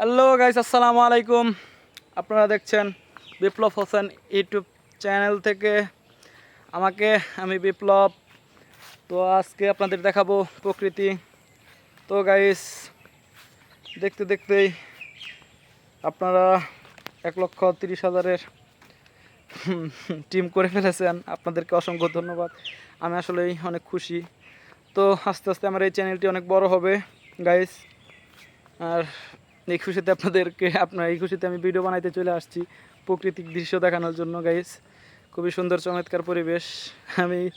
Hello guys আসসালামু আলাইকুম আপনারা দেখছেন বিপ্লব হোসেন ইউটিউব চ্যানেল থেকে আমাকে আমি বিপ্লব তো আজকে আপনাদের দেখাবো প্রকৃতি তো গাইস দেখতে দেখতেই আপনারা এক লক্ষ তিরিশ হাজারের টিম করে ফেলেছেন আপনাদেরকে অসংখ্য ধন্যবাদ। আমি আসলেই অনেক খুশি। তো আস্তে আস্তে আমার এই চ্যানেলটি অনেক বড় হবে। গাইস আর এই খুশিতে আপনাদেরকে, আপনার এই খুশিতে আমি ভিডিও বানাইতে চলে আসছি প্রাকৃতিক দৃশ্য দেখানোর জন্য গাইস খুবই সুন্দর, চমৎকার পরিবেশ। আমি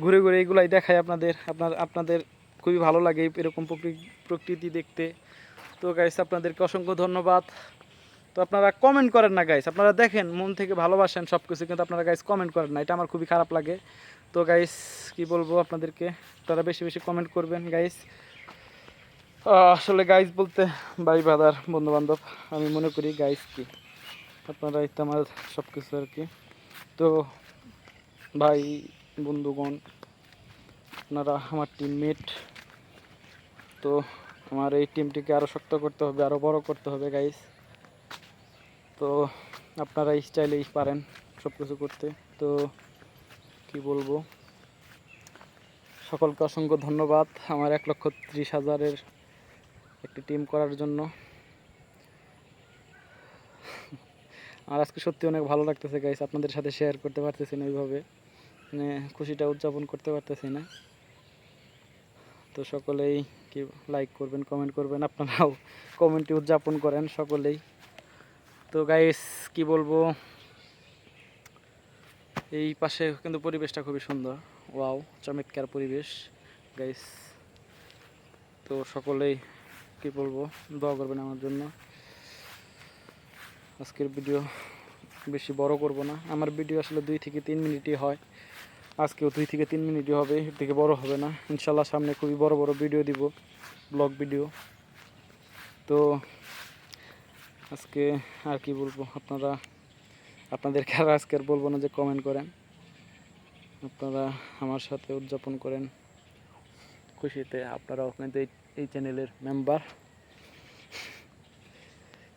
ঘুরে ঘুরে এগুলাই দেখাই আপনাদের। আপনার, আপনাদের খুবই ভালো লাগে এরকম প্রকৃ- প্রকৃতি দেখতে। তো গাইস আপনাদেরকে অসংখ্য ধন্যবাদ। তো, আপনারা কমেন্ট করেন না গাইস আপনারা দেখেন, মন থেকে ভালোবাসেন সব কিছু কিন্তু আপনারা গাইস কমেন্ট করেন না। এটা আমার খুবই খারাপ লাগে। তো গাইস কি বলব আপনাদেরকে? তারা বেশি বেশি কমেন্ট করবেন গাইস আসলে গাইস বলতে, ভাই বাদার বন্ধু বান্ধব আমি মনে করি গাইজ কি? আপনারাই তো আমার সব কিছু আর কি। তো, ভাই, বন্ধুগণ, আপনারা আমার টিমমেট তো আমার এই টিমটিকে আরও শক্ত করতে হবে আরও বড় করতে হবে গাইজ তো আপনারা স্টাইলেই পারেন সব কিছু করতে। তো কি বলব? সকলকে অসংখ্য ধন্যবাদ। আমার এক লক্ষ ত্রিশ হাজারের একটি টিম করার জন্য। আর আজকে সত্যি অনেক ভালো লাগতেছে গাইস আপনাদের সাথে শেয়ার করতে পারতেছি না ওইভাবে। মানে খুশিটা উদযাপন করতে পারতেছি না। তো সকলেই কি লাইক করবেন কমেন্ট করবেন, আপনারাও কমেন্টটি উদযাপন করেন সকলেই। তো গাইস কি বলব? এই পাশে কিন্তু পরিবেশটা খুবই সুন্দর। ওয়াও চমৎকার পরিবেশ গাইস তো সকলেই কি বলব, দোয়া করবেন আমার জন্য। আজকের ভিডিও বেশি বড় করব না। আমার ভিডিও আসলে দুই থেকে তিন মিনিটই হয়। আজকেও দুই থেকে তিন মিনিটই হবে, এর থেকে বড় হবে না। ইনশাল্লাহ সামনে খুবই বড় বড় ভিডিও দিব, ব্লগ ভিডিও। তো আজকে আর কি বলব, আপনারা, আপনাদেরকে আর আজকে আর বলব না যে কমেন্ট করেন। আপনারা আমার সাথে উদযাপন করেন। খুশিতে আপনারাও কিন্তু এই চ্যানেলের মেম্বার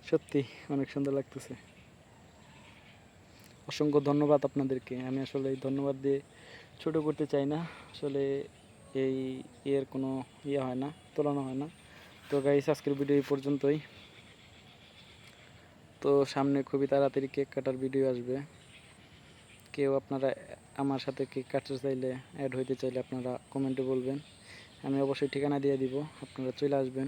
সত্যি অনেক সুন্দর লাগতেছে। অসংখ্য ধন্যবাদ আপনাদেরকে। আমি আসলে এই ধন্যবাদ দিয়ে ছোট করতে চাই না। আসলে এই এর কোনো ইয়ে হয় না, তুলনা হয় না। তো গাইস আজকের ভিডিও এই পর্যন্তই। তো সামনে খুবই তাড়াতাড়ি কেক কাটার ভিডিও আসবে। কেউ আপনারা আমার সাথে কেক কাটতে চাইলে অ্যাড হইতে চাইলে আপনারা কমেন্টে বলবেন। আমি অবশ্যই ঠিকানা দিয়ে দিব, আপনারা চলে আসবেন।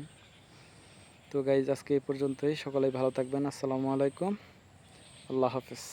তো গাইজ আজকে এই পর্যন্তই। সকলেই ভালো থাকবেন। আসসালামু আলাইকুম। আল্লাহ হাফেজ।